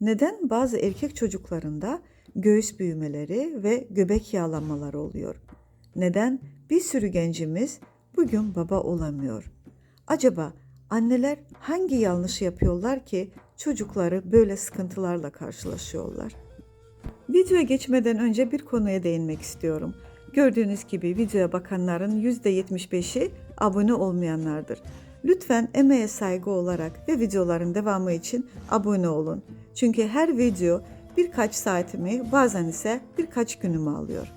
Neden bazı erkek çocuklarında göğüs büyümeleri ve göbek yağlanmaları oluyor? Neden bir sürü gencimiz bugün baba olamıyor? Acaba anneler hangi yanlışı yapıyorlar ki çocukları böyle sıkıntılarla karşılaşıyorlar? Videoya geçmeden önce bir konuya değinmek istiyorum. Gördüğünüz gibi videoya bakanların %75'i abone olmayanlardır. Lütfen emeğe saygı olarak ve videoların devamı için abone olun. Çünkü her video birkaç saatimi bazen ise birkaç günümü alıyor.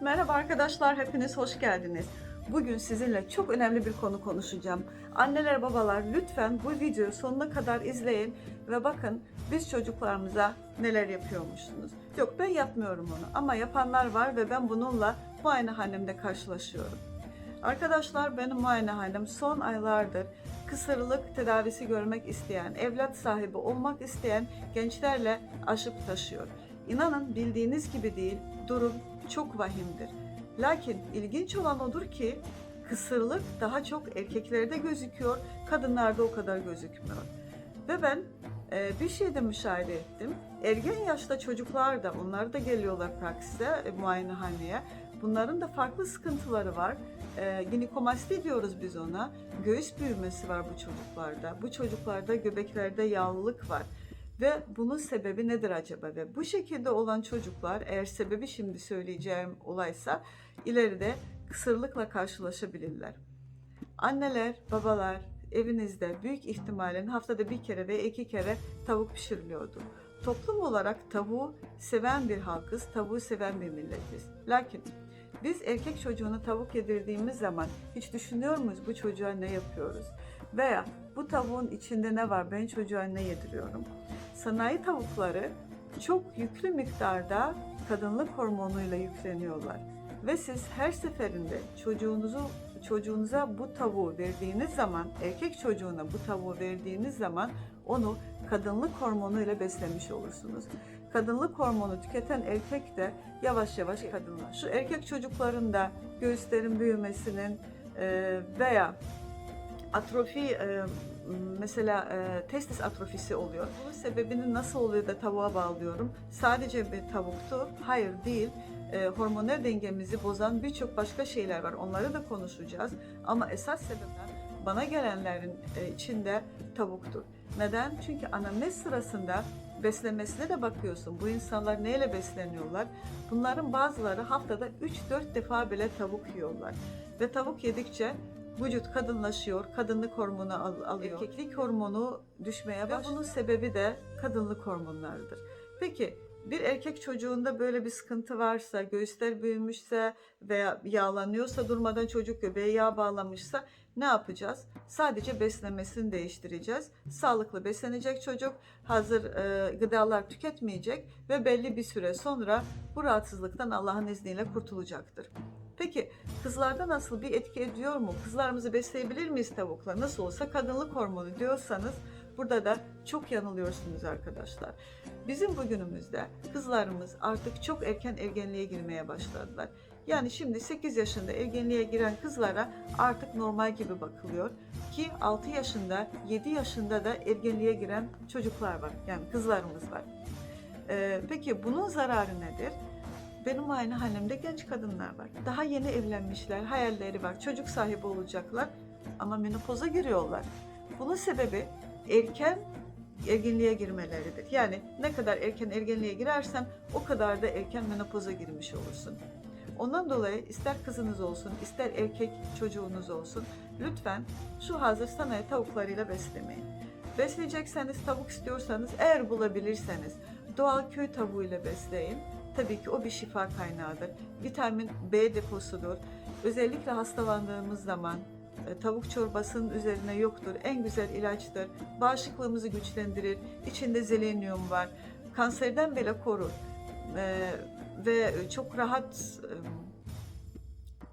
Merhaba arkadaşlar, hepiniz hoş geldiniz. Bugün sizinle çok önemli bir konu konuşacağım. Anneler, babalar lütfen bu videoyu sonuna kadar izleyin ve bakın biz çocuklarımıza neler yapıyormuşsunuz. Yok ben yapmıyorum onu ama yapanlar var ve ben bununla muayenehanemde karşılaşıyorum. Arkadaşlar benim muayenehanem son aylardır kısırlık tedavisi görmek isteyen, evlat sahibi olmak isteyen gençlerle aşıp taşıyor. İnanın bildiğiniz gibi değil, durum çok vahimdir. Lakin ilginç olan odur ki kısırlık daha çok erkeklerde gözüküyor, kadınlarda o kadar gözükmüyor. Ve ben e, bir şey de müşahede ettim. Ergen yaşta çocuklar da, onlar da geliyorlar praksise, e, muayenehaneye. Bunların da farklı sıkıntıları var. E, ginekomasti diyoruz biz ona. Göğüs büyümesi var bu çocuklarda. Bu çocuklarda göbeklerde yağlılık var. Ve bunun sebebi nedir acaba? Ve bu şekilde olan çocuklar eğer sebebi şimdi söyleyeceğim olaysa ileride kısırlıkla karşılaşabilirler. Anneler, babalar evinizde büyük ihtimalle haftada bir kere ve iki kere tavuk pişiriliyordu. Toplum olarak tavuğu seven bir halkız, tavuğu seven bir milletiz. Lakin biz erkek çocuğuna tavuk yedirdiğimiz zaman hiç düşünüyor muyuz bu çocuğa ne yapıyoruz? Veya bu tavuğun içinde ne var ben çocuğa ne yediriyorum? Sanayi tavukları çok yüklü miktarda kadınlık hormonuyla yükleniyorlar. Ve siz her seferinde çocuğunuzu çocuğunuza bu tavuğu verdiğiniz zaman, erkek çocuğuna bu tavuğu verdiğiniz zaman onu kadınlık hormonuyla beslemiş olursunuz. Kadınlık hormonu tüketen erkek de yavaş yavaş kadınlar. Şu erkek çocukların da göğüslerin büyümesinin e, veya atrofi e, mesela e, testis atrofisi oluyor. Bunun sebebini nasıl oluyor da tavuğa bağlıyorum? Sadece bir tavuktu. Hayır değil. E, hormonal dengemizi bozan birçok başka şeyler var. Onları da konuşacağız. Ama esas sebepler bana gelenlerin e, içinde tavuktur. Neden? Çünkü anamnez sırasında beslemesine de bakıyorsun. Bu insanlar neyle besleniyorlar? Bunların bazıları haftada 3-4 defa bile tavuk yiyorlar. Ve tavuk yedikçe vücut kadınlaşıyor, kadınlık hormonu al- alıyor. Erkeklik hormonu düşmeye başlıyor. Ve bunun sebebi de kadınlık hormonlarıdır. Peki bir erkek çocuğunda böyle bir sıkıntı varsa, göğüsler büyümüşse veya yağlanıyorsa durmadan çocuk göbeğe yağ bağlamışsa ne yapacağız? Sadece beslemesini değiştireceğiz. Sağlıklı beslenecek çocuk, hazır e, gıdalar tüketmeyecek ve belli bir süre sonra bu rahatsızlıktan Allah'ın izniyle kurtulacaktır. Peki kızlarda nasıl bir etki ediyor mu? Kızlarımızı besleyebilir miyiz tavukla? Nasıl olsa kadınlık hormonu diyorsanız burada da çok yanılıyorsunuz arkadaşlar. Bizim bugünümüzde kızlarımız artık çok erken ergenliğe girmeye başladılar. Yani şimdi 8 yaşında ergenliğe giren kızlara artık normal gibi bakılıyor ki 6 yaşında, 7 yaşında da ergenliğe giren çocuklar var. Yani kızlarımız var. Ee, peki bunun zararı nedir? Benim muayenehanemde genç kadınlar var. Daha yeni evlenmişler, hayalleri var, çocuk sahibi olacaklar ama menopoza giriyorlar. Bunun sebebi erken ergenliğe girmeleridir. Yani ne kadar erken ergenliğe girersen o kadar da erken menopoza girmiş olursun. Ondan dolayı ister kızınız olsun, ister erkek çocuğunuz olsun lütfen şu hazır sanayi tavuklarıyla beslemeyin. Besleyecekseniz tavuk istiyorsanız eğer bulabilirseniz doğal köy tavuğuyla besleyin. Tabii ki o bir şifa kaynağıdır. Vitamin B deposudur. Özellikle hastalandığımız zaman tavuk çorbasının üzerine yoktur. En güzel ilaçtır. Bağışıklığımızı güçlendirir. İçinde selenyum var. Kanserden bile korur. E, ve çok rahat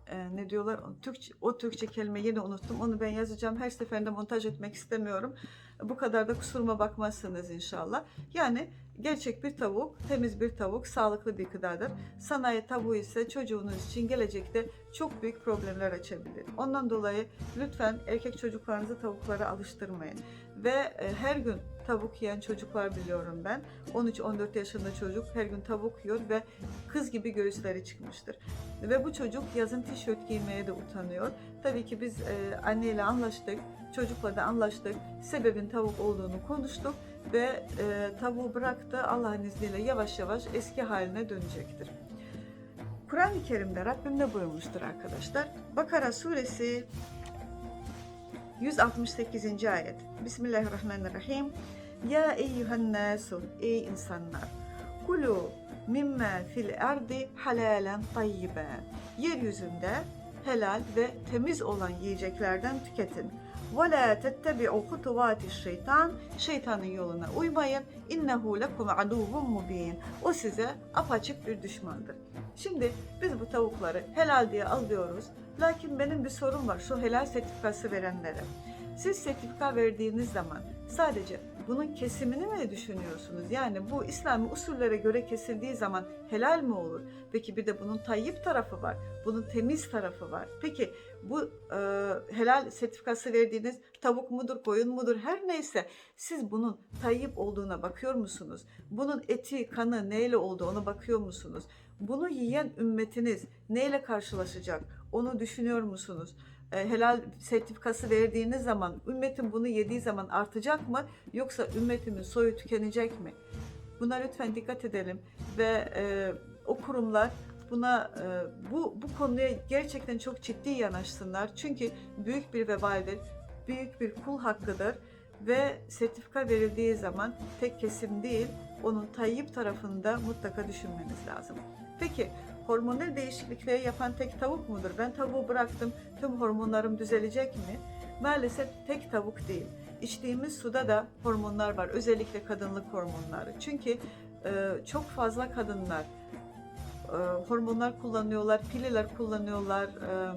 e, e, ne diyorlar Türkçe, o Türkçe kelime yine unuttum onu ben yazacağım her seferinde montaj etmek istemiyorum bu kadar da kusuruma bakmazsınız inşallah yani gerçek bir tavuk temiz bir tavuk sağlıklı bir gıdadır sanayi tavuğu ise çocuğunuz için gelecekte çok büyük problemler açabilir ondan dolayı lütfen erkek çocuklarınızı tavuklara alıştırmayın ve e, her gün tavuk yiyen çocuklar biliyorum ben. 13-14 yaşında çocuk her gün tavuk yiyor ve kız gibi göğüsleri çıkmıştır. Ve bu çocuk yazın tişört giymeye de utanıyor. Tabii ki biz e, anneyle anlaştık, çocukla da anlaştık. Sebebin tavuk olduğunu konuştuk ve e, tavuğu bıraktı. Allah'ın izniyle yavaş yavaş eski haline dönecektir. Kur'an-ı Kerim'de Rabbim ne buyurmuştur arkadaşlar? Bakara suresi 168. ayet. Bismillahirrahmanirrahim. Ya eyyühen nasu, ey insanlar. Kulu mimma fil ardi halalen tayyibe. Yeryüzünde helal ve temiz olan yiyeceklerden tüketin. Ve la tettebi'u hutuvati şeytan. Şeytanın yoluna uymayın. İnnehu lekum aduvun mubin. O size apaçık bir düşmandır. Şimdi biz bu tavukları helal diye alıyoruz. Lakin benim bir sorum var şu helal sertifikası verenlere. Siz sertifika verdiğiniz zaman sadece bunun kesimini mi düşünüyorsunuz? Yani bu İslami usullere göre kesildiği zaman helal mi olur? Peki bir de bunun tayyip tarafı var. Bunun temiz tarafı var. Peki bu e, helal sertifikası verdiğiniz tavuk mudur, koyun mudur her neyse siz bunun tayyip olduğuna bakıyor musunuz? Bunun eti, kanı neyle olduğu ona bakıyor musunuz? Bunu yiyen ümmetiniz neyle karşılaşacak? Onu düşünüyor musunuz? E, helal sertifikası verdiğiniz zaman ümmetin bunu yediği zaman artacak mı yoksa ümmetimin soyu tükenecek mi? Buna lütfen dikkat edelim ve e, o kurumlar buna e, bu bu konuya gerçekten çok ciddi yanaşsınlar. Çünkü büyük bir vebaldir, büyük bir kul hakkıdır ve sertifika verildiği zaman tek kesim değil, onun tayyip tarafında mutlaka düşünmeniz lazım. Peki hormonal değişiklikleri yapan tek tavuk mudur? Ben tavuğu bıraktım, tüm hormonlarım düzelecek mi? Maalesef tek tavuk değil. İçtiğimiz suda da hormonlar var, özellikle kadınlık hormonları. Çünkü e, çok fazla kadınlar e, hormonlar kullanıyorlar, pilleler kullanıyorlar e,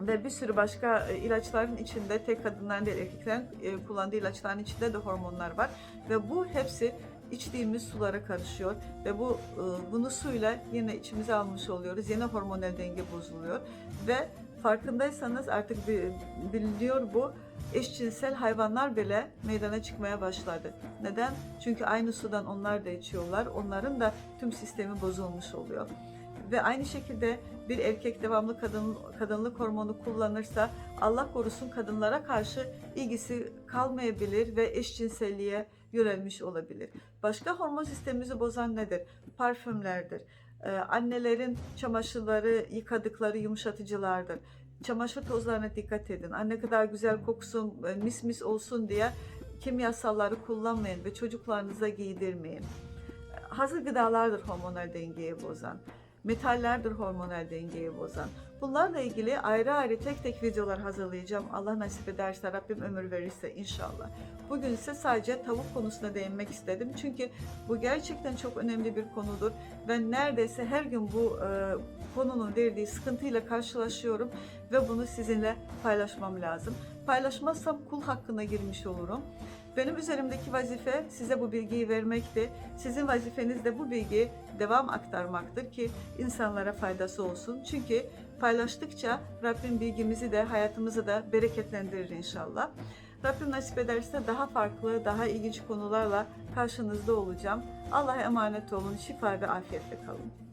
ve bir sürü başka ilaçların içinde tek kadınların değil erkeklerin kullandığı ilaçların içinde de hormonlar var ve bu hepsi içtiğimiz sulara karışıyor ve bu e, bunu suyla yine içimize almış oluyoruz. Yine hormonal denge bozuluyor ve farkındaysanız artık bi- biliniyor bu eşcinsel hayvanlar bile meydana çıkmaya başladı. Neden? Çünkü aynı sudan onlar da içiyorlar. Onların da tüm sistemi bozulmuş oluyor. Ve aynı şekilde bir erkek devamlı kadın kadınlık hormonu kullanırsa Allah korusun kadınlara karşı ilgisi kalmayabilir ve eşcinselliğe yönelmiş olabilir. Başka hormon sistemimizi bozan nedir? Parfümlerdir. Ee, annelerin çamaşırları yıkadıkları yumuşatıcılardır. Çamaşır tozlarına dikkat edin. Anne kadar güzel koksun, e, mis mis olsun diye kimyasalları kullanmayın ve çocuklarınıza giydirmeyin. Hazır gıdalardır hormonal dengeyi bozan. Metallerdir hormonal dengeyi bozan. Bunlarla ilgili ayrı ayrı tek tek videolar hazırlayacağım. Allah nasip ederse, Rabbim ömür verirse inşallah. Bugün ise sadece tavuk konusuna değinmek istedim. Çünkü bu gerçekten çok önemli bir konudur. Ben neredeyse her gün bu e, konunun verdiği sıkıntıyla karşılaşıyorum ve bunu sizinle paylaşmam lazım. Paylaşmazsam kul hakkına girmiş olurum. Benim üzerimdeki vazife size bu bilgiyi vermekti. Sizin vazifeniz de bu bilgiyi devam aktarmaktır ki insanlara faydası olsun. Çünkü paylaştıkça Rabbim bilgimizi de hayatımızı da bereketlendirir inşallah. Rabbim nasip ederse daha farklı, daha ilginç konularla karşınızda olacağım. Allah'a emanet olun, şifa ve afiyetle kalın.